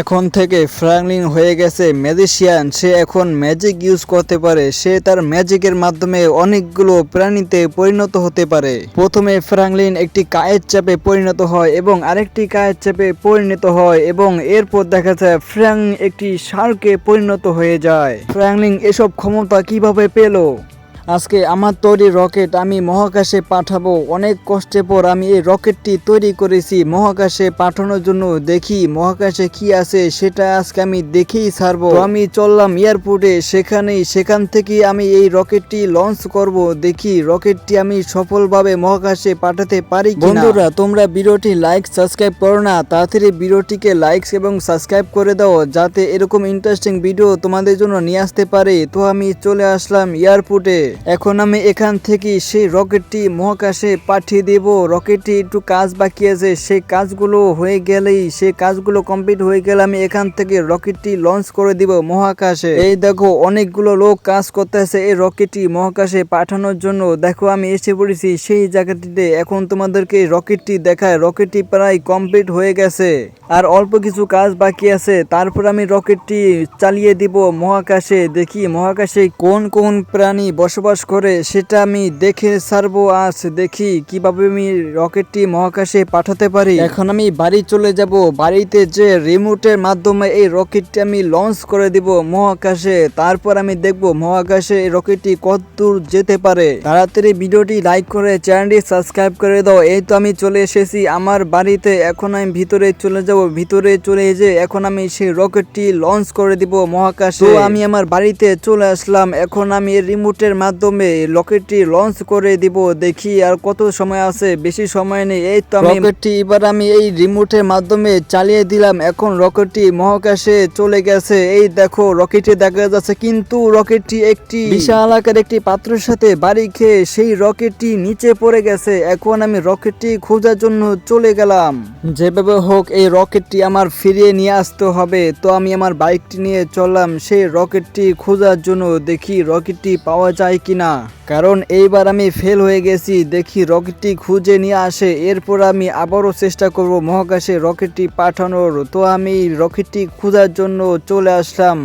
এখন থেকে ফ্র্যাঙ্কলিন হয়ে গেছে ম্যাজিশিয়ান। সে এখন ম্যাজিক ইউজ করতে পারে। সে তার ম্যাজিকের মাধ্যমে অনেকগুলো প্রাণীতে পরিণত হতে পারে। প্রথমে ফ্র্যাঙ্কলিন একটি কায়ের চাপে পরিণত হয় এবং আরেকটি কায়ের চাপে পরিণত হয় এবং এরপর দেখা যায় ফ্র্যাঙ্ক একটি শার্কে পরিণত হয়ে যায়। ফ্র্যাঙ্কলিন এসব ক্ষমতা কীভাবে পেল? আজকে আমার তৈরি রকেট আমি মহাকাশে পাঠাবো। অনেক কষ্টের পর আমি এই রকেটটি তৈরি করেছি। মহাকাশে পাঠানোর জন্য দেখি মহাকাশে কি আছে, সেটা আজকে আমি দেখেই ছাড়বো। আমি চললাম এয়ারপোর্টে, সেখানেই সেখান থেকে আমি এই রকেটটি লঞ্চ করব। দেখি রকেটটি আমি সফলভাবে মহাকাশে পাঠাতে পারি বন্ধুরা, তোমরা ভিডিওটি লাইক সাবস্ক্রাইব করো না। তাড়াতাড়ি ভিডিওটিকে লাইক এবং সাবস্ক্রাইব করে দাও, যাতে এরকম ইন্টারেস্টিং ভিডিও তোমাদের জন্য নিয়ে আসতে পারে। তো আমি চলে আসলাম এয়ারপোর্টে। এখন আমি এখান থেকে সেই রকেটটি মহাকাশে পাঠিয়ে দেব। রকেটটি একটু কাজ বাকি আছে। সেই কাজগুলো হয়ে গেলেই, সেই কাজগুলো কমপ্লিট হয়ে গেলে আমি এখান থেকে রকেটটি লঞ্চ করে দিব মহাকাশে। এই দেখো, অনেকগুলো লোক কাজ করতেছে এই রকেটটি মহাকাশে পাঠানোর জন্য। দেখো, আমি এসে পড়েছি সেই জায়গাটিতে। এখন তোমাদেরকে রকেটটি দেখায়। রকেটটি প্রায় কমপ্লিট হয়ে গেছে। আর অল্প কিছু কাজ বাকি আছে। তারপর আমি রকেটটি চালিয়ে দিব মহাকাশে। দেখি মহাকাশে কোন কোন প্রাণী বসবাস করে, সেটা আমি দেখে সারবো আজ দেখি কীভাবে আমি রকেটটি মহাকাশে পাঠাতে পারি। এখন আমি বাড়ি চলে যাব। বাড়িতে যে রিমোটের মাধ্যমে এই রকেটটি আমি লঞ্চ করে দিব মহাকাশে, তারপর আমি দেখব মহাকাশে এই রকেটটি কত দূর যেতে পারে। তাড়াতাড়ি ভিডিওটি লাইক করে, চ্যানেলটি সাবস্ক্রাইব করে দাও। এই তো আমি চলে এসেছি আমার বাড়িতে। এখন আমি ভিতরে চলে যাব। ভিতরে চলে যে এখন আমি সেই রকেটটি লঞ্চ করে দিব মহাকাশে। আমি আমার বাড়িতে চলে আসলাম। এখন আমি রিমোটের মাধ্যমে রকেটটি লঞ্চ করে দিব দেখি আর কত সময় আছে বেশি সময় নেই এই তো আমি রকেটটি এবার আমি এই রিমোটের মাধ্যমে চালিয়ে দিলাম এখন রকেটটি মহাকাশে চলে গেছে এই দেখো রকেটে দেখা যাচ্ছে কিন্তু রকেটটি একটি বিশাল আকার একটি পাত্রের সাথে বাড়ি খেয়ে সেই রকেটটি নিচে পড়ে গেছে এখন আমি রকেটটি খোঁজার জন্য চলে গেলাম। যেভাবে হোক এই রকেটটি আমার ফিরিয়ে নিয়ে আসতে হবে তো আমি আমার বাইকটি নিয়ে চললাম সেই রকেটটি খোঁজার জন্য দেখি রকেটটি পাওয়া যায় কিনা। কারণ এইবার আমি ফেল হয়ে গেছি, দেখি রকেটটি খুঁজে নিয়ে আসে। এরপর আমি আবারও চেষ্টা করব মহাকাশে রকেটটি পাঠানোর। তো আমি রকেটটি খোঁজার জন্য চলে আসলাম।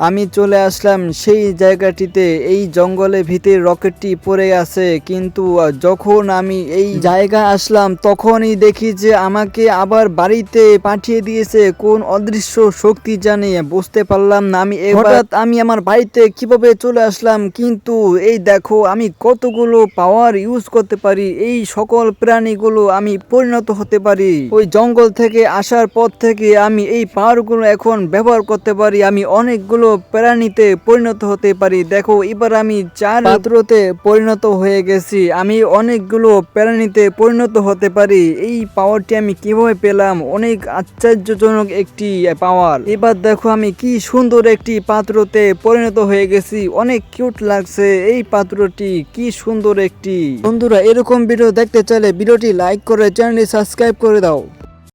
আমি চলে আসলাম সেই জায়গাটিতে। এই জঙ্গলের ভিতরে রকেটটি পড়ে আছে কিন্তু যখন আমি এই জায়গা আসলাম তখনই দেখি যে আমাকে আবার বাড়িতে পাঠিয়ে দিয়েছে। কোন অদৃশ্য শক্তি জানি বুঝতে পারলাম না। আমি হঠাৎ আমি আমার বাড়িতে কীভাবে চলে আসলাম? কিন্তু এই দেখো আমি কতগুলো পাওয়ার ইউজ করতে পারি। এই সকল প্রাণীগুলো আমি পরিণত হতে পারি। ওই জঙ্গল থেকে আসার পর থেকে আমি এই পাওয়ারগুলো এখন ব্যবহার করতে পারি। আমি অনেকগুলো প্রাণীতে পরিণত হতে পারি। দেখো এবার আমি চার পাত্রতে পরিণত হয়ে গেছি। আমি অনেকগুলো প্রাণীতে পরিণত হতে পারি। এই পাওয়ারটি আমি কীভাবে পেলাম? অনেক আশ্চর্যজনক একটি পাওয়ার এবার দেখো আমি কি সুন্দর একটি পাত্রতে পরিণত হয়ে গেছি। অনেক কিউট লাগছে এই পাত্রটি। কি সুন্দর একটি। বন্ধুরা এরকম ভিডিও দেখতে চাইলে ভিডিওটি লাইক করে চ্যানেলটি সাবস্ক্রাইব করে দাও।